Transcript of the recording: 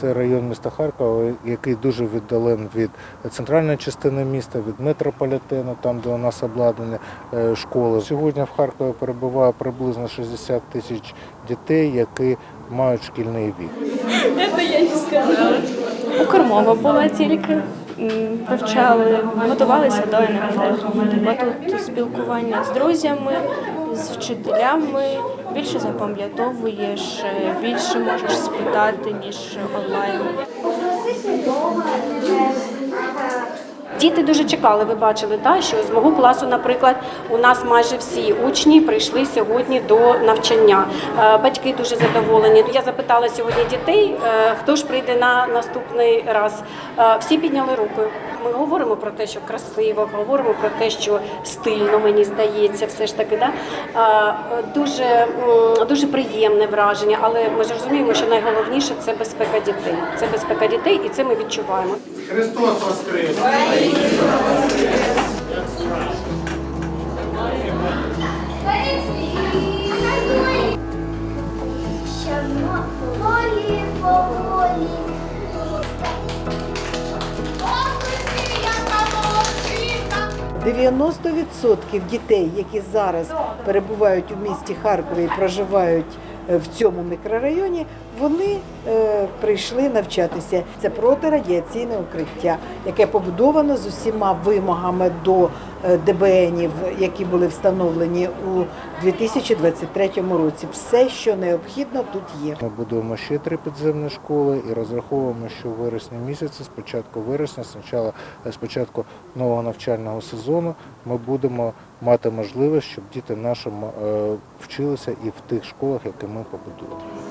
Це район міста Харкова, який дуже віддален від центральної частини міста, від метрополітену, там де у нас обладнані е, школи. Сьогодні в Харкові перебуває приблизно 60 тисяч дітей, які мають шкільний вік. Укрмова була тільки. Вивчали, готувалися до НМТ. Бо тут спілкування з друзями, з вчителями. Більше запам'ятовуєш, більше можеш спитати, ніж онлайн. Діти дуже чекали. Ви бачили, та що з мого класу, наприклад, у нас майже всі учні прийшли сьогодні до навчання. Е, Батьки дуже задоволені. Я запитала сьогодні дітей, е, хто ж прийде на наступний раз. Е, Всі підняли руку. Ми говоримо про те, що красиво, говоримо про те, що стильно, мені здається, все ж таки. Да? Дуже, дуже приємне враження, але ми ж розуміємо, що найголовніше це безпека дітей. Це безпека дітей, і це ми відчуваємо. Христос воскрес! Ще поволі, 90% дітей, які зараз перебувають у місті Харкові і проживають е, в цьому мікрорайоні, вони е, прийшли навчатися. Це протирадіаційне укриття, яке побудовано з усіма вимогами до е, ДБНів, які були встановлені у 2023 році. Все, що необхідно, тут є. Ми будуємо ще три підземні школи і розраховуємо, що в вересні місяці, з початку вересня, спочатку, початку нового навчального сезону, ми будемо мати можливість, щоб діти наші е, вчилися і в тих школах, які ми побудуємо.